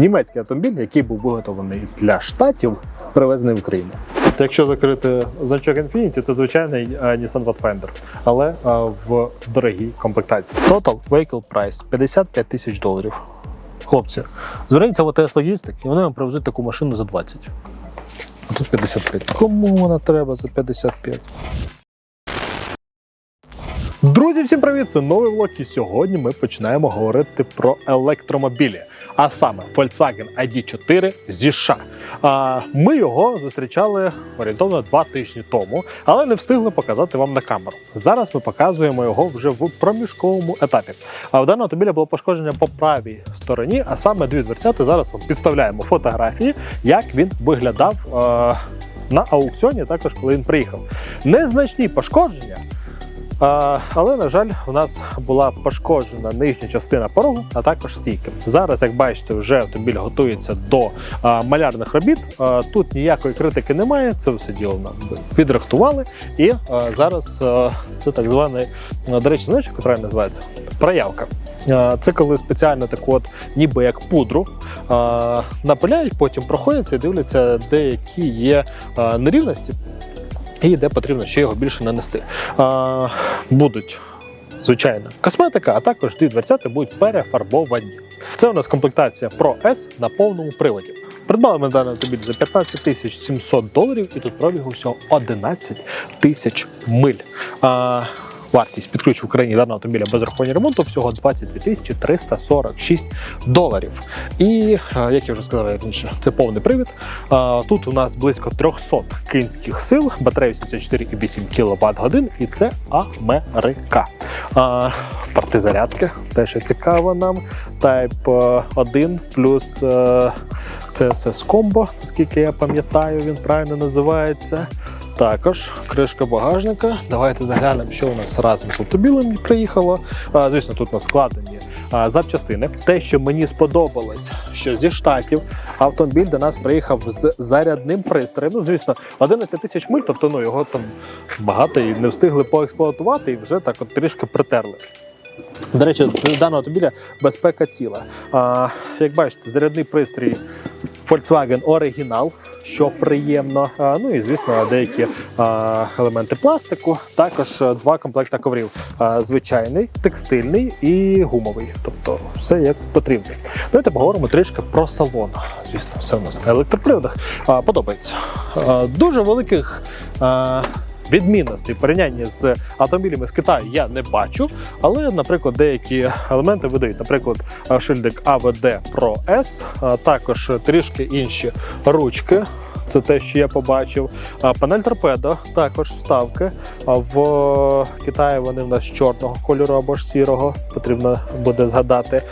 Німецький автомобіль, який був виготовлений для штатів, привезений в Україну. Якщо закрити значок Infiniti, це звичайний е, Nissan Pathfinder, але е, в дорогій комплектації. Total Vehicle Price 55 тисяч доларів. Хлопці, зверніться в АТС Логістик, і вони вам привезуть таку машину за 20. А тут 55. Кому вона треба за 55? Друзі, всім привіт! Це новий влог. І сьогодні ми починаємо говорити про електромобілі, а саме Volkswagen ID4 зі США. Ми його зустрічали орієнтовно два тижні тому, але не встигли показати вам на камеру. Зараз ми показуємо його вже в проміжковому етапі. А в даного автомобіля було пошкодження по правій стороні, а саме дві дверцяти. Зараз вам підставляємо фотографії, як він виглядав е, на аукціоні, також коли він приїхав. Незначні пошкодження. Але, на жаль, у нас була пошкоджена нижня частина порогу, а також стійки. Зараз, як бачите, вже автомобіль готується до малярних робіт. Тут ніякої критики немає. Це все діло нам підрихтували. І зараз це так званий, до речі, знаєш, як це правильно називається? Проявка. Це коли спеціально таку от, ніби як пудру напиляють, потім проходяться і дивляться, деякі є нерівності і де потрібно ще його більше нанести. А, будуть. Звичайно, косметика, а також дві дверцяти будуть перефарбовані. Це у нас комплектація Pro S на повному приводі. Придбали ми даний автомобіль за 15 тисяч 700 доларів, і тут пробігу всього 11 тисяч миль. А, вартість під ключ в Україні даного автомобіля без рахування ремонту всього 22 тисячі 346 доларів. І як я вже сказав раніше, це повний привід. Тут у нас близько 300 кінських сил, батарея 84,8 кВт годин, і це Америка. А, Порти зарядки, те, що цікаво нам. Type 1 плюс е, CSS Combo, наскільки я пам'ятаю, він правильно називається. Також кришка багажника. Давайте заглянемо, що у нас разом з автобілем приїхало. Звісно, тут на складені запчастини. Те, що мені сподобалось, що зі штатів автомобіль до нас приїхав з зарядним пристроєм. Ну, звісно, 11 тисяч миль, тобто ну, його там багато і не встигли поексплуатувати, і вже так от трішки притерли. До речі, даного автомобіля безпека ціла. А, як бачите, зарядний пристрій Volkswagen оригінал, що приємно. А, ну і звісно, деякі а, елементи пластику. Також два комплекти коврів: а, звичайний, текстильний і гумовий. Тобто все як потрібно. Давайте поговоримо трішки про салон. Звісно, все у нас на електроприводах. А, подобається. А, дуже великих. А, Відмінностей в порівнянні з автомобілями з Китаю я не бачу, але, наприклад, деякі елементи видають, наприклад, шильдик AVD Pro S, також трішки інші ручки. Це те, що я побачив. Панель торпедо, також вставки. В Китаї вони в нас чорного кольору або ж сірого, потрібно буде згадати.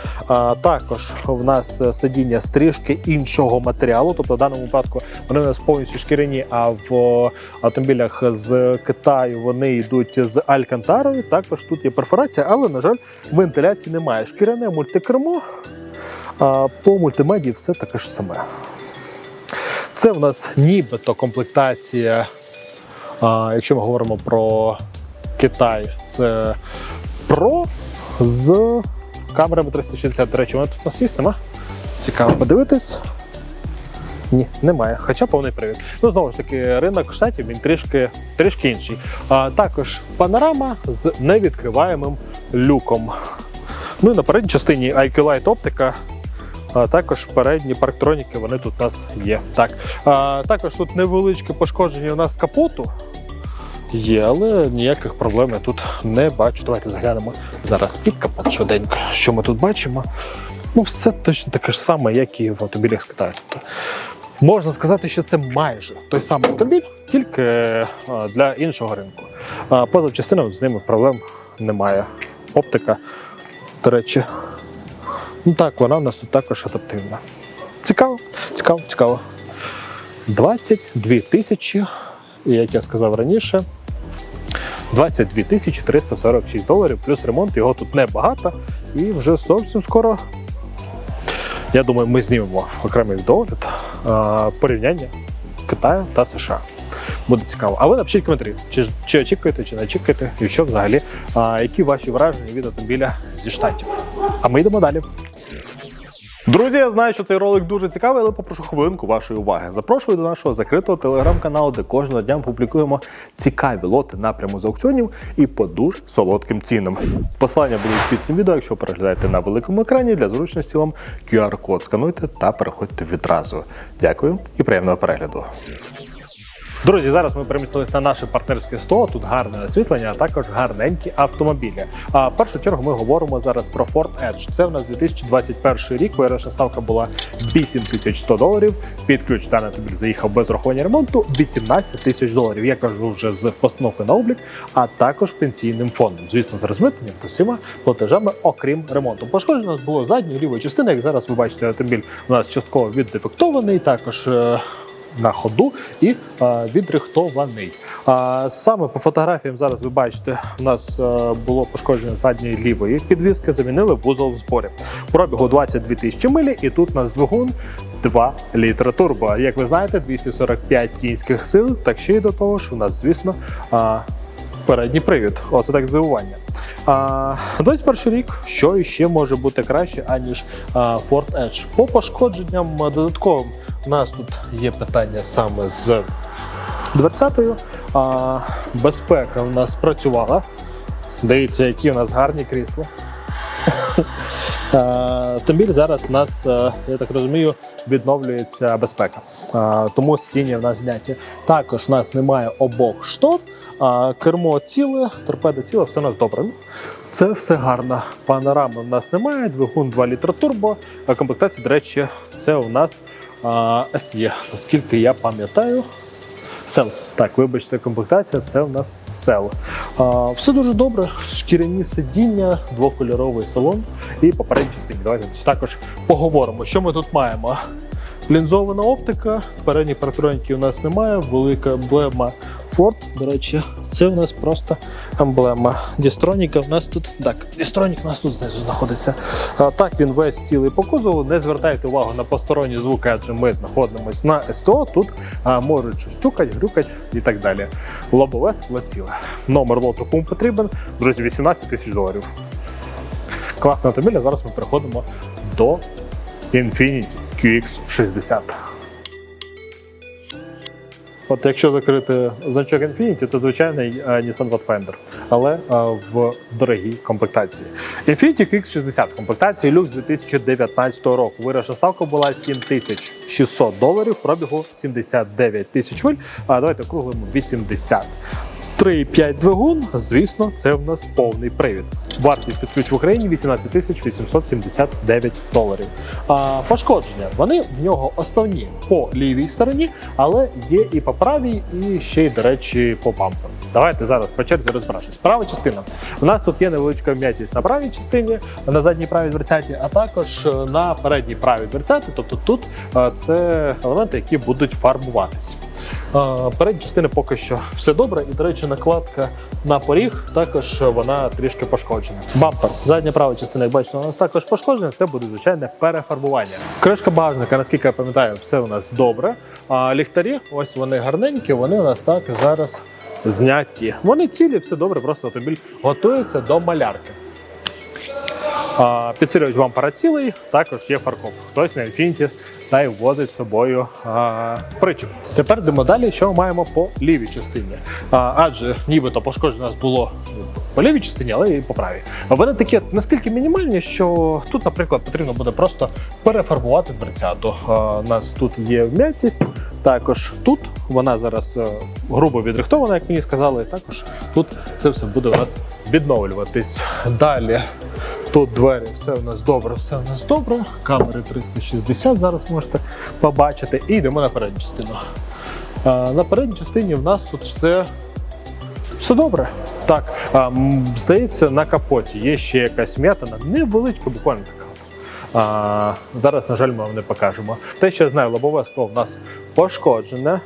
Також в нас сидіння з трішки іншого матеріалу, тобто в даному випадку вони у нас повністю шкіряні, а в автомобілях з Китаю вони йдуть з Алькантарою. Також тут є перфорація, але, на жаль, вентиляції немає. Шкіряне мультикермо, по мультимедії все таке ж саме. Це в нас нібито комплектація, а, якщо ми говоримо про Китай, це Pro з камерами 360. До речі, вона тут нас є? Цікаво подивитись. Ні, немає. Хоча повний привід. Ну, знову ж таки, ринок штатів він трішки, трішки інший. А, також панорама з невідкриваємим люком. Ну і на передній частині IQ Light оптика. А також передні парктроніки вони тут у нас є. Так. А, також тут невеличке пошкодження у нас капоту. Є, але ніяких проблем я тут не бачу. Давайте заглянемо зараз під капот швиденько. Що ми тут бачимо? Ну, все точно таке ж саме, як і в автомобілях з Китаю. Тобто, можна сказати, що це майже той самий автомобіль, тільки для іншого ринку. А по запчастинам з ними проблем немає. Оптика, до речі, ну так, вона в нас тут також адаптивна. Цікаво, цікаво, цікаво. 22 тисячі, як я сказав раніше, 22 тисячі 346 доларів, плюс ремонт, його тут небагато. І вже зовсім скоро, я думаю, ми знімемо окремий відеогляд а, порівняння Китаю та США. Буде цікаво. А ви напишіть коментарі, чи, чи очікуєте, чи не очікуєте, і що взагалі, а, які ваші враження від автомобіля зі штатів. А ми йдемо далі. Друзі, я знаю, що цей ролик дуже цікавий, але попрошу хвилинку вашої уваги. Запрошую до нашого закритого телеграм-каналу, де кожного дня публікуємо цікаві лоти напряму з аукціонів і по дуже солодким цінам. Посилання будуть під цим відео, якщо переглядаєте на великому екрані. Для зручності вам QR-код скануйте та переходьте відразу. Дякую і приємного перегляду. Друзі, зараз ми перемістились на наше партнерське СТО. Тут гарне освітлення, а також гарненькі автомобілі. А в першу чергу ми говоримо зараз про Ford Edge. Це у нас 2021 рік. Виграшна ставка була 8100 доларів. Під ключ даний автомобіль заїхав без рахування ремонту 18 тисяч доларів. Я кажу вже з постановки на облік, а також пенсійним фондом. Звісно, з розмитненням та всіма платежами, окрім ремонту. Пошкоджено було задньої лівої частини. Як зараз ви бачите, автомобіль у нас частково віддефектований. Також. Е, на ходу і е, відрихтований. Саме по фотографіям зараз ви бачите, у нас е, було пошкодження задньої лівої підвіски, замінили вузол в зборі. Пробігу 22 тисячі милі, і тут у нас двигун 2 літра турбо. Як ви знаєте, 245 кінських сил, так ще й до того, що у нас, звісно, передній привід. Оце так здивування. А, 21 рік, що іще може бути краще, аніж Ford Edge. По пошкодженням додатковим у нас тут є питання саме з 20-ю. А, безпека у нас працювала. Дивіться, які у нас гарні крісла. Автомобіль зараз у нас, е, я так розумію, відновлюється безпека. Тому сидіння в нас зняті. Також у нас немає обох штор, кермо ціле, торпеда ціла, все у нас добре. Це все гарно. Панорами у нас немає, двигун 2 літра турбо. Комплектація, до речі, це у нас SE, оскільки я пам'ятаю. Сел. Так, вибачте, комплектація це у нас сел. А, все дуже добре. Шкіряні сидіння, двокольоровий салон і попередні частині. Давайте також поговоримо, що ми тут маємо. Лінзована оптика, передніх парктроніків у нас немає, велика емблема Ford. До речі, це у нас просто емблема. Дістроніка у нас тут. Так, Дістронік у нас тут знизу знаходиться. А, так, він весь цілий по кузову. Не звертайте увагу на посторонні звуки, адже ми знаходимося на СТО. Тут а, можуть щось стукати, грюкать і так далі. Лобове скло ціле. Номер лоту кому потрібен. Друзі, 18 тисяч доларів. Класний автомобіль. Зараз ми переходимо до Infiniti QX60. От якщо закрити значок Infiniti, це звичайний е, Nissan Pathfinder, але е, в дорогій комплектації. Infiniti QX60 комплектації люкс 2019 року. Вирішна ставка була 7600 доларів, пробігу 79 тисяч миль. А давайте округлимо 80. 3,5 двигун, звісно, це в нас повний привід. Вартість під ключ в Україні 18 тисяч 879 доларів. А, пошкодження вони в нього основні по лівій стороні, але є і по правій, і ще й, до речі, по бамперу. Давайте зараз по черзі розбиратись. Права частина. У нас тут є невеличка вм'ятість на правій частині, на задній правій дверцяті, а також е, на передній правій дверцяті. Тобто тут е, це елементи, які будуть фарбуватись. А, Передні частини поки що все добре, і, до речі, накладка на поріг також вона трішки пошкоджена. Бампер, задня права частина, як бачите, у нас також пошкоджена. Це буде звичайне перефарбування. Кришка багажника, наскільки я пам'ятаю, все у нас добре. А ліхтарі, ось вони гарненькі, вони у нас так зараз зняті. Вони цілі, все добре, просто автомобіль готується до малярки. Підсилювач бампера цілий, також є фаркоп. Хтось на Infiniti та й возить з собою а, причіп. Тепер йдемо далі, що маємо по лівій частині. А, адже нібито пошкоджено нас було по лівій частині, але і по правій. Вони такі наскільки мінімальні, що тут, наприклад, потрібно буде просто перефарбувати дверцяту. У нас тут є вм'ятість, також тут вона зараз е, грубо відрихтована, як мені сказали. Також тут це все буде у нас відновлюватись. Далі Тут двері, все у нас добре, все у нас добре. Камери 360 зараз можете побачити. І йдемо на передню частину. На передній частині в нас тут все, все добре. Так, здається, на капоті є ще якась м'ятина, невеличка, буквально така. А, зараз, на жаль, ми вам не покажемо. Те, що я знаю, лобове скло в нас пошкоджене,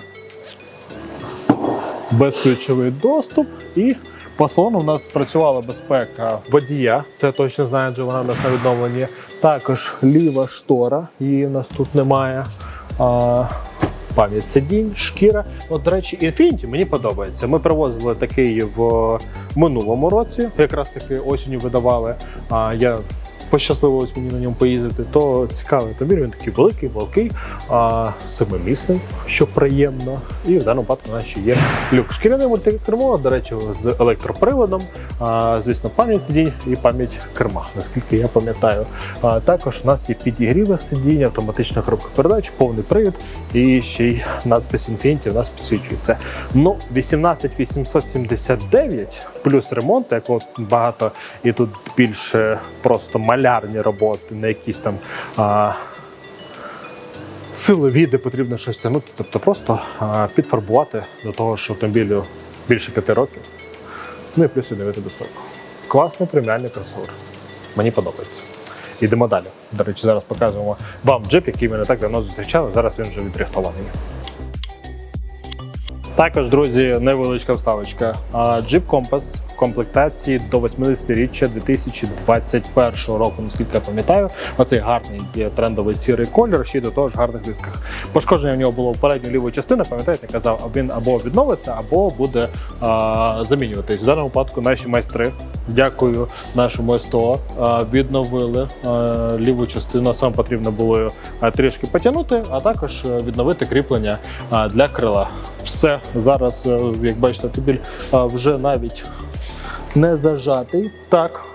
безключовий доступ і по у нас працювала безпека водія, це точно знаю, адже вона в нас на відновленні. Також ліва штора, її в нас тут немає. А, пам'ять сидінь, шкіра. От, до речі, Infiniti мені подобається. Ми привозили такий в минулому році, якраз таки осінню видавали. А, я пощасливилось мені на ньому поїздити, то цікавий автомобіль, він такий великий, великий, а, семимісний, що приємно. І в даному випадку у нас ще є люк. Шкіряне мультикермо, до речі, з електроприводом, а, звісно, пам'ять сидінь і пам'ять керма, наскільки я пам'ятаю. А, також у нас є підігріве сидіння, автоматична коробка передач, повний привід і ще й надпис Infinity у нас підсвічується. Ну, 18879 плюс ремонт, як багато, і тут більше просто малярні роботи, не якісь там. А, Силові, де потрібно щось тягнути, тобто просто а, підфарбувати до того, що автомобілю більше 5 років. Ну і плюс відновити безпеку. Класний преміальний кросовер. Мені подобається. Йдемо далі. До речі, зараз показуємо вам джип, який ми не так давно зустрічали. Зараз він вже відрихтований. Також, друзі, невеличка вставочка. Jeep Compass в комплектації до 80-річчя 2021 року, наскільки я пам'ятаю. Оцей гарний є трендовий сірий колір, ще й до того ж гарних дисках. Пошкодження в нього було в передню ліву частину, пам'ятаєте, казав, він або відновиться, або буде а, замінюватись. В даному випадку наші майстри, дякую нашому СТО, відновили ліву частину. Саме потрібно було трішки потягнути, а також відновити кріплення для крила. Все зараз, е, як бачите, автомобіль вже навіть не зажатий. Так,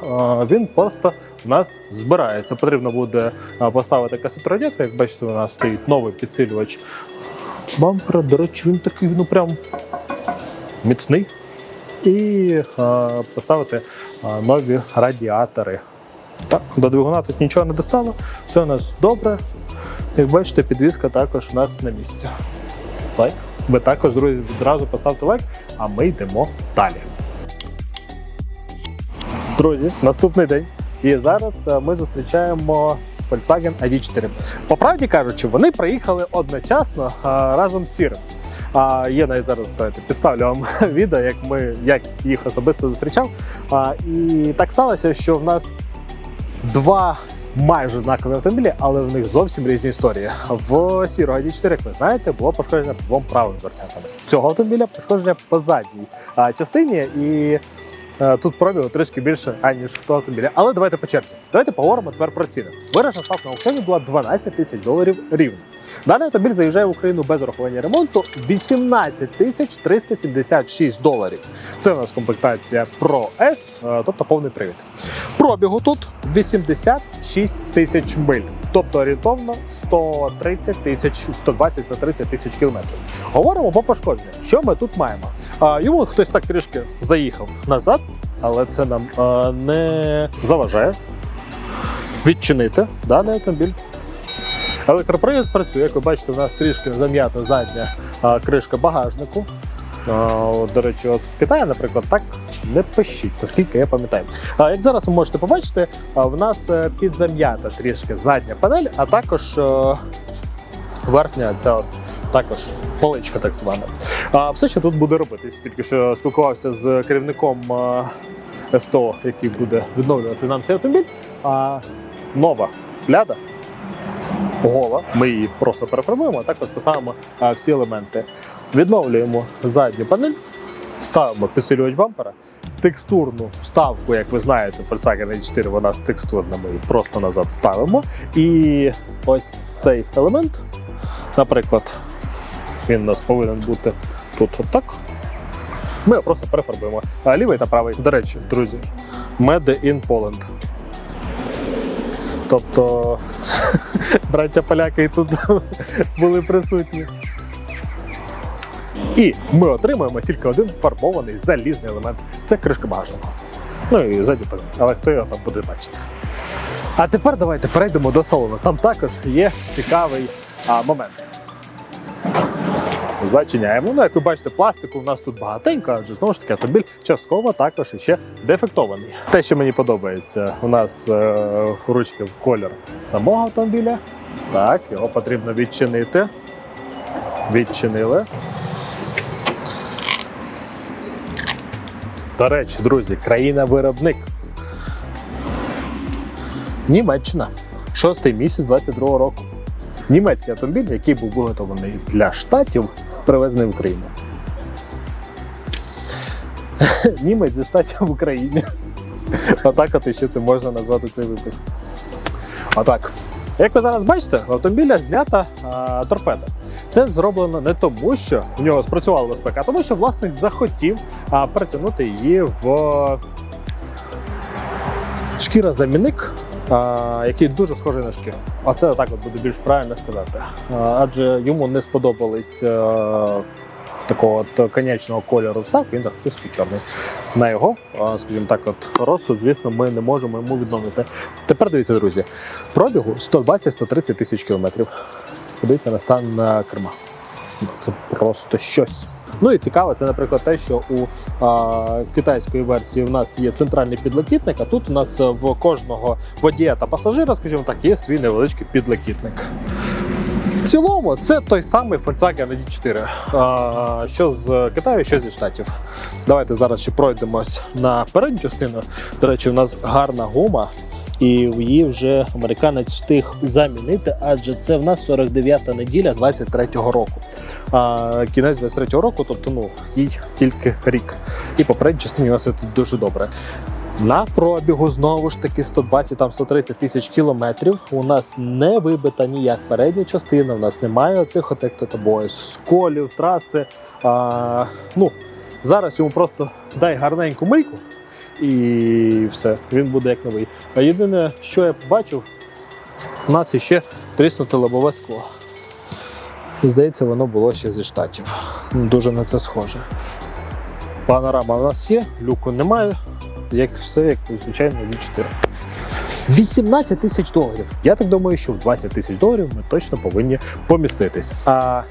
він просто у нас збирається. Потрібно буде поставити касетродіатор. Як бачите, у нас стоїть новий підсилювач бампера. До речі, він такий, ну прям міцний. І поставити нові радіатори. Так, до двигуна тут нічого не достало, все у нас добре. Як бачите, підвізка також у нас на місці. Лайк. Ви також, друзі, відразу поставте лайк, а ми йдемо далі. Друзі, наступний день. І зараз е, ми зустрічаємо Volkswagen ID4. По правді кажучи, вони приїхали одночасно е, разом з сірим. А є навіть зараз давайте, підставлю вам відео, як ми як їх особисто зустрічав. А, і так сталося, що в нас два майже однакові автомобілі, але в них зовсім різні історії. В сірого ID4, як ви знаєте, було пошкодження двом правим дверцятами. Цього автомобіля пошкодження по задній частині і. Е, Тут пробігу трішки більше, аніж в того автомобіля. Але давайте по черзі. Давайте поговоримо тепер про ціни. Вирішена ставка на аукціоні була 12 тисяч доларів рівно. Даний автомобіль заїжджає в Україну без урахування ремонту 18 тисяч 376 доларів. Це у нас комплектація Pro S, е, тобто повний привід. Пробігу тут 86 тисяч миль, тобто орієнтовно 130 тисяч, 120-130 тисяч кілометрів. Говоримо по пошкодженню. Що ми тут маємо? А, йому хтось так трішки заїхав назад, але це нам е, не заважає відчинити даний автомобіль. Електропривід працює, як ви бачите, у нас трішки зам'ята задня а, кришка багажнику. А, от, до речі, от в Китаї, наприклад, так не пишіть, наскільки я пам'ятаю. А, як зараз ви можете побачити, а, в нас е, підзам'ята трішки задня панель, а також е, верхня ця от, також поличка, так звана. А, все, що тут буде робитись, тільки що спілкувався з керівником СТО, який буде відновлювати нам цей автомобіль. А, нова ляда гола. Ми її просто переформуємо, а також поставимо а, всі елементи. Відновлюємо задню панель, ставимо підсилювач бампера, текстурну вставку, як ви знаєте, Volkswagen i4 вона з текстурна, ми її просто назад ставимо. І ось цей елемент, наприклад, він у нас повинен бути тут отак. Ми його просто перефарбуємо. А лівий та правий. До речі, друзі, Made in Poland. Тобто браття поляки і тут були присутні. І ми отримуємо тільки один фарбований залізний елемент це кришка багажнику. Ну і задній панель, але хто його там буде бачити. А тепер давайте перейдемо до салону. Там також є цікавий а, момент. Зачиняємо. Ну, як ви бачите, пластику у нас тут багатенько, адже знову ж таки автомобіль частково також іще дефектований. Те, що мені подобається, у нас е, ручки в колір самого автомобіля. Так, його потрібно відчинити. Відчинили. До речі, друзі, країна-виробник. Німеччина. Шостий місяць 22 року. Німецький автомобіль, який був виготовлений для штатів, привезений в Україну. Німець зі в Україні. Отак от ще це можна назвати цей випуск. Отак. Як ви зараз бачите, в автомобіля знята а, торпеда. Це зроблено не тому, що в нього спрацювала безпека, а тому, що власник захотів а, перетягнути її в шкіра-замінник, а, який дуже схожий на шкіру. Оце так от буде більш правильно сказати. Адже йому не сподобались. е, Такого от конячного кольору вставки, він захотів собі чорний. На його, скажімо так, от розсуд, звісно, ми не можемо йому відновити. Тепер дивіться, друзі, пробігу 120-130 тисяч кілометрів. Подивіться на стан е, керма. Це просто щось. Ну і цікаво, це, наприклад, те, що у а, китайської версії в нас є центральний підлокітник, а тут у нас е, в кожного водія та пасажира, скажімо так, є свій невеличкий підлокітник. В цілому, це той самий Volkswagen ID4, а, що з Китаю, що зі Штатів. Давайте зараз ще пройдемось на передню частину. До речі, у нас гарна гума, і її вже американець встиг замінити, адже це в нас 49-та неділя 23-го року. А, кінець 23-го року, тобто ну, їй тільки рік. І по передній частині у нас це дуже добре. На пробігу знову ж таки 120-130 тисяч кілометрів. У нас не вибита ніяк передня частина, у нас немає оцих от, як то тобою, сколів, траси. А, ну, зараз йому просто дай гарненьку мийку і все, він буде як новий. А єдине, що я побачив, у нас іще тріснуте лобове скло. І здається, воно було ще зі штатів. Дуже на це схоже. Панорама у нас є, люку немає, як все, як звичайно, D4. 18 тисяч доларів. Я так думаю, що в 20 тисяч доларів ми точно повинні поміститись. А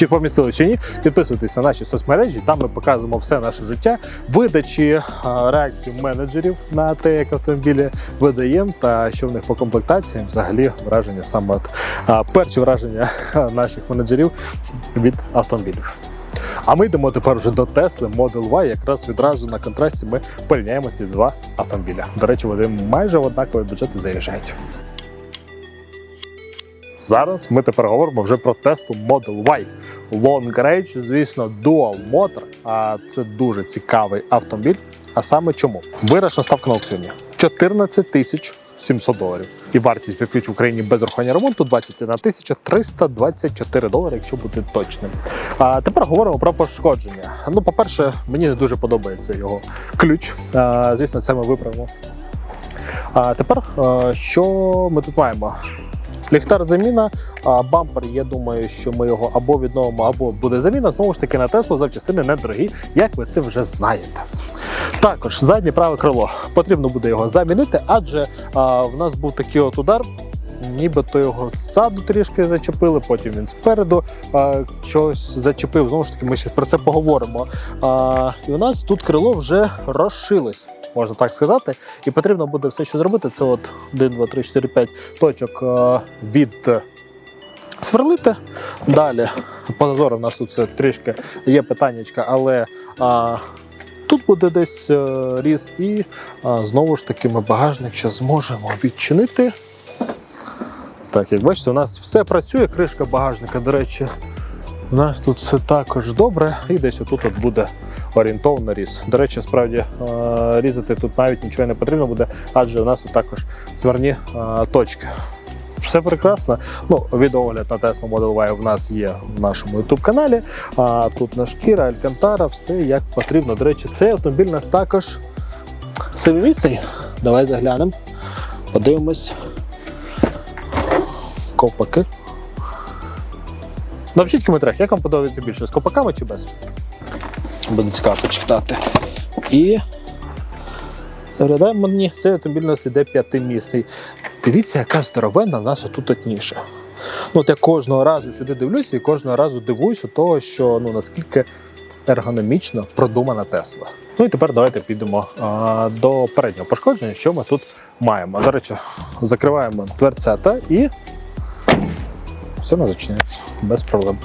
чи помістили чи ні, підписуйтесь на наші соцмережі. Там ми показуємо все наше життя, видачі а, реакцій менеджерів на те, як автомобілі видаємо, та що в них по комплектації. Взагалі враження саме от, а, перші враження наших менеджерів від автомобілів. А ми йдемо тепер вже до Tesla Model Y. Якраз відразу на контрасті ми порівняємо ці два автомобіля. До речі, вони майже в однакові бюджети заїжджають. Зараз ми тепер говоримо вже про Tesla Model Y. Long Range, звісно, Dual Motor. А це дуже цікавий автомобіль. А саме чому? Вирашна ставка на аукціоні 14 тисяч 700 доларів. І вартість під ключ в Україні без рахування ремонту 21 тисяча 324 долари, якщо бути точним. А тепер говоримо про пошкодження. Ну, по-перше, мені не дуже подобається його ключ. А, звісно, це ми виправимо. А тепер, що ми тут маємо? Ліхтар заміна, а бампер, я думаю, що ми його або відновимо, або буде заміна. Знову ж таки, на Теслу запчастини недорогі, як ви це вже знаєте. Також заднє праве крило потрібно буде його замінити, адже а, в нас був такий от удар. Нібито його ззаду трішки зачепили, потім він спереду а, щось зачепив. Знову ж таки, ми ще про це поговоримо. А, і у нас тут крило вже розшилось, можна так сказати. І потрібно буде все, що зробити. Це от 1, 2, 3, 4, 5 точок від сверлити. Далі по в нас тут все трішки є питаннячка, але а, тут буде десь е, різ, і а, знову ж таки ми багажник ще зможемо відчинити. Так, як бачите, у нас все працює, кришка багажника, до речі, у нас тут все також добре, і десь отут от буде орієнтовно різ. До речі, справді е, різати тут навіть нічого не потрібно буде, адже у нас тут також сверні е, точки. Все прекрасно. Ну, відеогляд на Tesla Model Y в нас є в нашому YouTube каналі. А тут на шкіра, Алькантара, все як потрібно. До речі, цей автомобіль у нас також семимісний. Давай заглянемо, подивимось. Ковпаки. Напишіть в коментарях, як вам подобається більше, з ковпаками чи без? Буде цікаво почитати. І заглядаємо мені, цей автомобіль у нас іде п'ятимісний. Дивіться, яка здоровенна в нас отут от ніша. Ну, от я кожного разу сюди дивлюся і кожного разу дивуюся того, що ну наскільки ергономічно продумана Тесла. Ну і тепер давайте підемо а, до переднього пошкодження, що ми тут маємо. До речі, закриваємо дверцята і все зачиняється без проблем.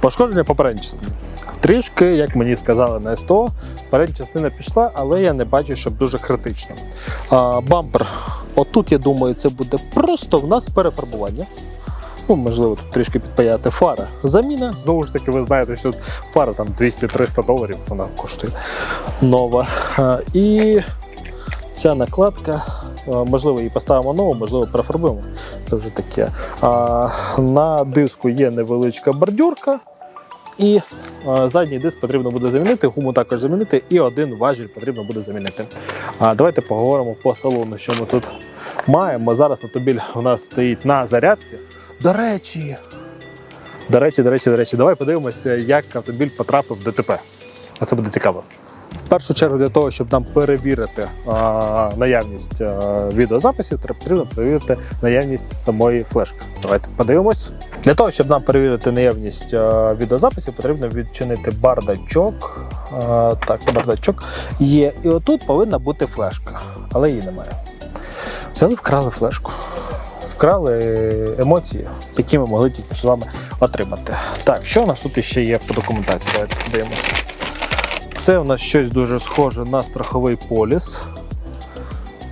Пошкодження по передній частині. Трішки, як мені сказали на СТО, передня частина пішла, але я не бачу, щоб дуже критично. А, бампер. Отут, я думаю, це буде просто в нас перефарбування. Ну, можливо, тут трішки підпаяти фара. Заміна. Знову ж таки, ви знаєте, що фара там 200-300 доларів вона коштує нова. А, і ця накладка. Можливо, її поставимо нову, можливо, перефарбуємо. Це вже таке. А, на диску є невеличка бордюрка. І е, задній диск потрібно буде замінити, гуму також замінити, і один важіль потрібно буде замінити. Давайте поговоримо по салону, що ми тут маємо. Зараз автомобіль у нас стоїть на зарядці. До речі, до речі, до речі, до речі, давай подивимося, як автомобіль потрапив в ДТП. А це буде цікаво. В першу чергу для того, щоб нам перевірити а, наявність а, відеозаписів, потрібно перевірити наявність самої флешки. Давайте подивимось. Для того, щоб нам перевірити наявність а, відеозаписів, потрібно відчинити бардачок. А, так, бардачок є. І отут повинна бути флешка, але її немає. Взяли, вкрали флешку. Вкрали емоції, які ми могли тільки з вами отримати. Так, що у нас тут ще є по документації? Давайте подивимося. Це у нас щось дуже схоже на страховий поліс.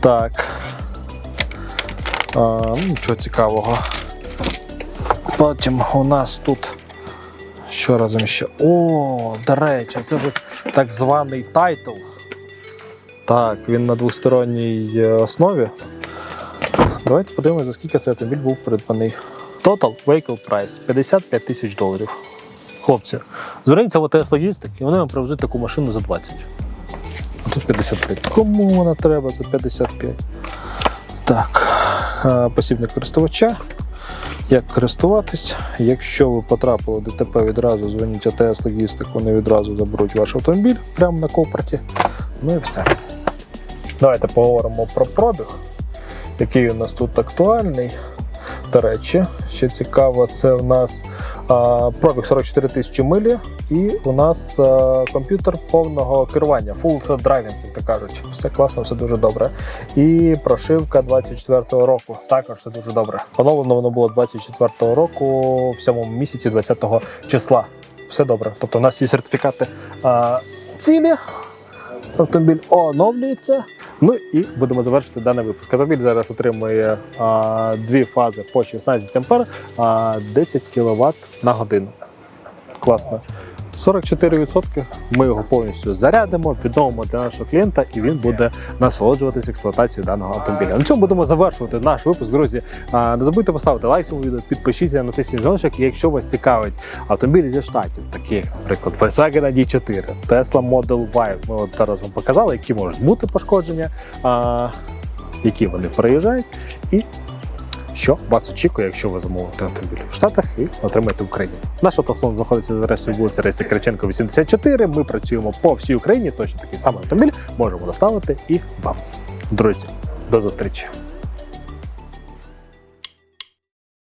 Так. А, ну, нічого цікавого. Потім у нас тут. Що разом ще? О, до речі, це вже так званий тайтл. Так, він на двосторонній е, основі. Давайте подивимося, за скільки цей автомобіль був придбаний. Total Vehicle Price 55 тисяч доларів. Хлопці, зверніться в ОТС Логістик, і вони вам привезуть таку машину за 20. А тут 55. Кому вона треба за 55? Так, е, посібник користувача. Як користуватись? Якщо ви потрапили в ДТП, відразу дзвоніть ОТС Логістик, вони відразу заберуть ваш автомобіль прямо на копорті. Ну і все. Давайте поговоримо про пробіг, який у нас тут актуальний. До речі, ще цікаво, це у нас пробіг 44 тисячі милі, і у нас комп'ютер повного керування, full self driving, як то кажуть. Все класно, все дуже добре. І прошивка 24-го року. Також все дуже добре. Поновлено воно було 24-го року, в 7 місяці 20-го числа. Все добре. Тобто, у нас є сертифікати а, цілі. Автомобіль оновлюється. Ну і будемо завершити даний випуск. Автомобіль зараз отримує а, дві фази по 16 ампер, а 10 кВт на годину. Класно. 44% ми його повністю зарядимо, відновимо для нашого клієнта, і він буде насолоджуватися експлуатацією даного автомобіля. На цьому будемо завершувати наш випуск, друзі. Не забудьте поставити лайк цьому відео, підпишіться, натисніть дзвіночок. І якщо вас цікавить автомобілі зі штатів, такі наприклад, Volkswagen ID4, Tesla Model Y, ми от зараз вам показали, які можуть бути пошкодження, які вони переїжджають, і що вас очікує, якщо ви замовите автомобіль в Штатах і отримаєте в Україні. Наш автосалон знаходиться за адресою вулиці Рейси Кириченко, 84. Ми працюємо по всій Україні. Точно такий самий автомобіль можемо доставити і вам. Друзі, до зустрічі!